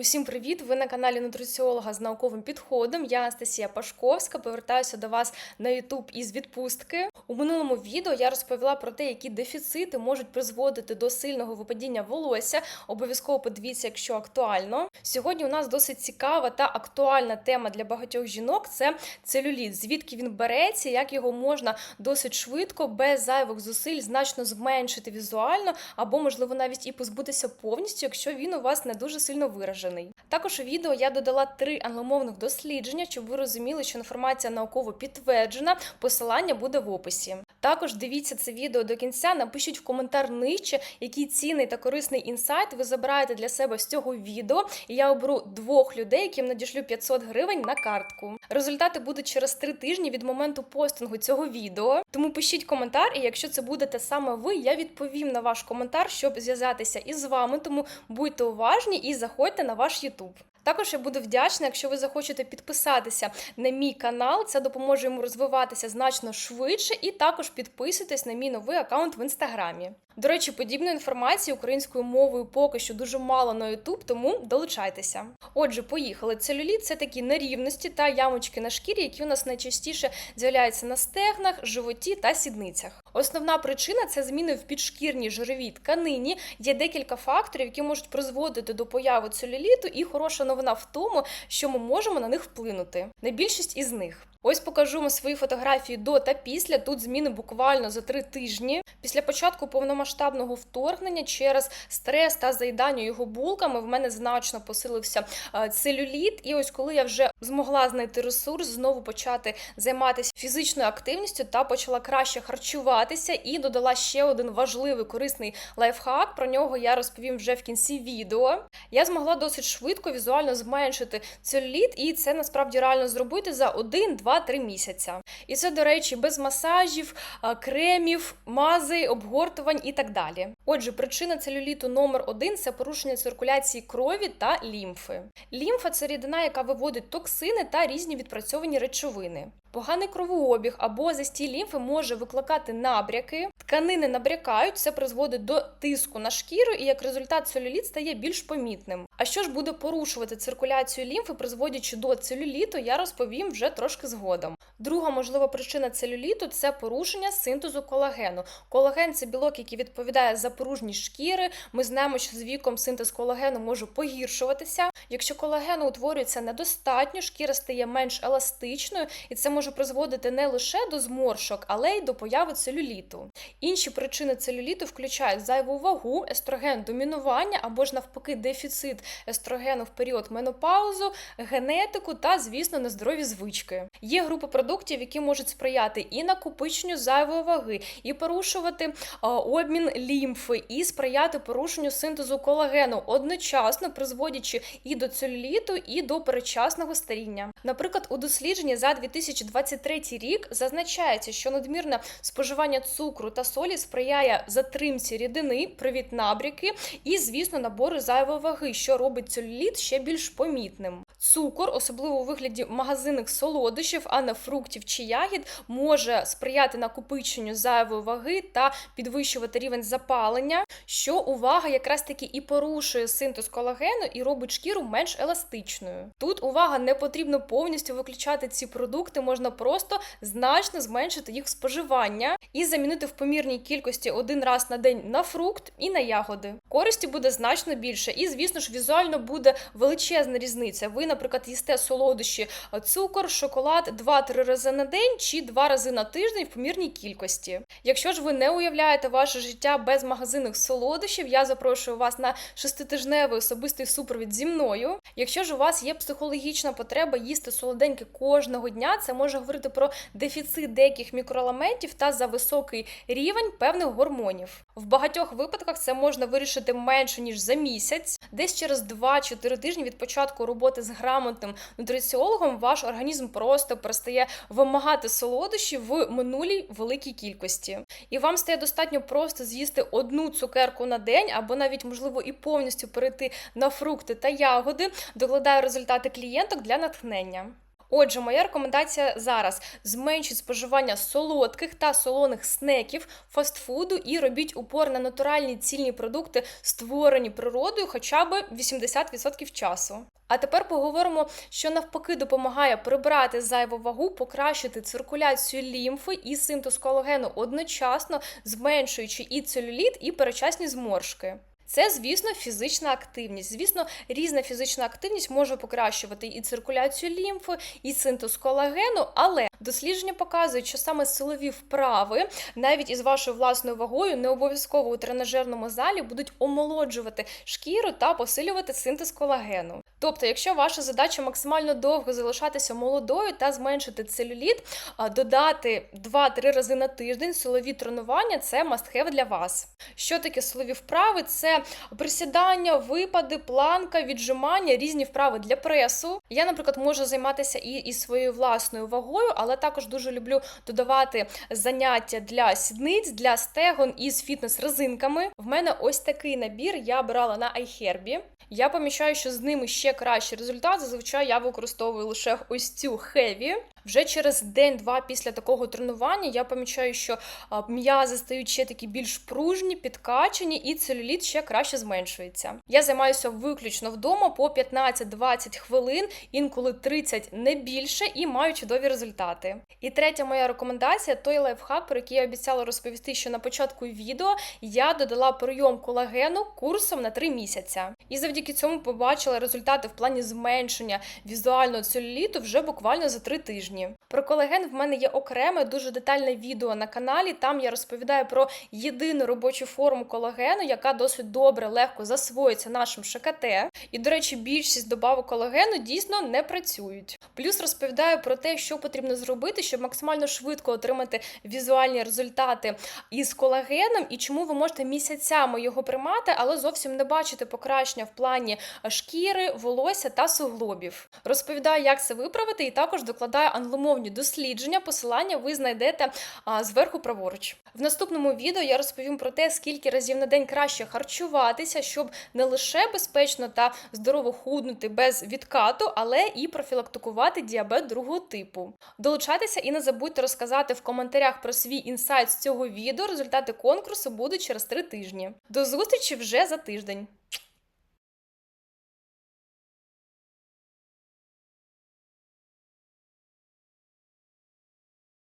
Усім привіт! Ви на каналі нутриціолога з науковим підходом. Я Анастасія Пашковська. Повертаюся до вас на YouTube із відпустки. У минулому відео я розповіла про те, які дефіцити можуть призводити до сильного випадіння волосся. Обов'язково подивіться, якщо актуально. Сьогодні у нас досить цікава та актуальна тема для багатьох жінок це целюліт. Звідки він береться, як його можна досить швидко, без зайвих зусиль, значно зменшити візуально, або можливо навіть і позбутися повністю, якщо він у вас не дуже сильно виражений. Також у відео я додала три англомовних дослідження, щоб ви розуміли, що інформація науково підтверджена. Посилання буде в описі. Також дивіться це відео до кінця. Напишіть в коментар нижче, який цінний та корисний інсайт ви забираєте для себе з цього відео. І я оберу двох людей, яким надішлю 500 гривень на картку. Результати будуть через три тижні від моменту постингу цього відео. Тому пишіть коментар, і якщо це будете саме ви, я відповім на ваш коментар, щоб зв'язатися із вами. Тому будьте уважні і заходьте на ваш YouTube. Також я буду вдячна, якщо ви захочете підписатися на мій канал, це допоможе йому розвиватися значно швидше, і також підписуйтесь на мій новий аккаунт в інстаграмі. До речі, подібної інформації українською мовою поки що дуже мало на YouTube, тому долучайтеся. Отже, поїхали. Целюліт це такі нерівності та ямочки на шкірі, які у нас найчастіше з'являються на стегнах, животі та сідницях. Основна причина це зміни в підшкірній жировій тканині. Є декілька факторів, які можуть призводити до появи целюліту, і хороша новина в тому, що ми можемо на них вплинути. На більшість із них. Ось покажу свої фотографії до та після. Тут зміни буквально за три тижні. Після початку повномасштабного вторгнення через стрес та заїдання його булками в мене значно посилився е, целюліт. І ось коли я вже змогла знайти ресурс, знову почати займатися фізичною активністю та почала краще харчуватися і додала ще один важливий корисний лайфхак. Про нього я розповім вже в кінці відео. Я змогла досить швидко візуально зменшити целюліт, і це насправді реально зробити за один-два 2-3 місяця. І це, до речі, без масажів, кремів, мази, обгортувань і так далі. Отже, причина целюліту номер один це порушення циркуляції крові та лімфи. Лімфа це рідина, яка виводить токсини та різні відпрацьовані речовини. Поганий кровообіг або застій лімфи може викликати набряки, тканини набрякають, це призводить до тиску на шкіру, і як результат целюліт стає більш помітним. А що ж буде порушувати циркуляцію лімфи, призводячи до целюліту, я розповім вже трошки згодом. Друга можлива причина целюліту це порушення синтезу колагену. Колаген це білок, який відповідає за поружність шкіри. Ми знаємо, що з віком синтез колагену може погіршуватися. Якщо колагену утворюється недостатньо, шкіра стає менш еластичною, і це може призводити не лише до зморшок, але й до появи целюліту. Інші причини целюліту включають зайву вагу, естроген домінування або ж навпаки дефіцит естрогену в період менопаузу, генетику та, звісно, нездорові звички. Є групи продуктів, які можуть сприяти і накопиченню зайвої ваги, і порушувати обмін лімфи, і сприяти порушенню синтезу колагену, одночасно призводячи і до целюліту, і до передчасного старіння. Наприклад, у дослідженні за 2023 рік зазначається, що надмірне споживання цукру та солі сприяє затримці рідини, привіт набряки і, звісно, набору зайвої ваги, що робить целюліт ще більш помітним. Цукор, особливо у вигляді магазинних солодощів, а не фруктів чи ягід, може сприяти накопиченню зайвої ваги та підвищувати рівень запалення, що увага якраз таки і порушує синтез колагену і робить шкіру менш еластичною. Тут увага не потрібно повністю виключати ці продукти, можна просто значно зменшити їх споживання і замінити в помірній кількості один раз на день на фрукт і на ягоди. Користі буде значно більше, і, звісно ж, візуально буде величезна різниця. Ви, наприклад, їсте солодощі, цукор, шоколад 2-3 рази на день чи 2 рази на тиждень в помірній кількості. Якщо ж ви не уявляєте ваше життя без магазинних солодощів, я запрошую вас на шеститижневий особистий супровід зі мною. Якщо ж у вас є психологічна потреба їсти солоденьке кожного дня, це може говорити про дефіцит деяких мікроелементів та за високий рівень певних гормонів. В багатьох випадках це можна вирішити менше ніж за місяць, десь через 2-4 тижні від початку роботи з грамотним нутриціологом ваш організм просто перестає вимагати солодощі в минулій великій кількості. І вам стає достатньо просто з'їсти одну цукерку на день, або навіть, можливо, і повністю перейти на фрукти та ягоди, докладаю результати клієнток для натхнення. Отже, моя рекомендація зараз: зменшіть споживання солодких та солоних снеків, фастфуду і робіть упор на натуральні цільні продукти, створені природою, хоча б 80% часу. А тепер поговоримо, що навпаки допомагає прибрати зайву вагу, покращити циркуляцію лімфи і синтез колагену одночасно, зменшуючи і целюліт, і перечасні зморшки. Це, звісно, фізична активність. Звісно, різна фізична активність може покращувати і циркуляцію лімфи, і синтез колагену, але дослідження показують, що саме силові вправи, навіть із вашою власною вагою, не обов'язково у тренажерному залі будуть омолоджувати шкіру та посилювати синтез колагену. Тобто, якщо ваша задача максимально довго залишатися молодою та зменшити целюліт, додати 2-3 рази на тиждень силові тренування це must-have для вас. Що таке силові вправи? Це присідання, випади, планка, віджимання, різні вправи для пресу. Я, наприклад, можу займатися і із своєю власною вагою, але також дуже люблю додавати заняття для сідниць, для стегон із фітнес-резинками. В мене ось такий набір я брала на iHerb. Я помічаю, що з ними ще кращий результат. Зазвичай я використовую лише ось цю хеві. Вже через день-два після такого тренування я помічаю, що м'язи стають ще такі більш пружні, підкачені, і целюліт ще краще зменшується. Я займаюся виключно вдома по 15-20 хвилин, інколи 30 не більше, і маю чудові результати. І третя моя рекомендація той лайфхак, про який я обіцяла розповісти, що на початку відео я додала прийом колагену курсом на 3 місяця. І завдяки цьому побачила результати в плані зменшення візуального целюліту вже буквально за 3 тижні. Про колаген в мене є окреме дуже детальне відео на каналі. Там я розповідаю про єдину робочу форму колагену, яка досить добре, легко засвоїться нашим ШКТ. І, до речі, більшість добавок колагену дійсно не працюють. Плюс розповідаю про те, що потрібно зробити, щоб максимально швидко отримати візуальні результати із колагеном, і чому ви можете місяцями його приймати, але зовсім не бачити покращення в плані шкіри, волосся та суглобів. Розповідаю, як це виправити, і також докладаю англомовні дослідження. Посилання ви знайдете зверху праворуч. В наступному відео я розповім про те, скільки разів на день краще харчуватися, щоб не лише безпечно та здорово худнути без відкату, але і профілактикувати діабет другого типу. Долучайтеся і не забудьте розказати в коментарях про свій інсайт з цього відео. Результати конкурсу будуть через три тижні. До зустрічі вже за тиждень.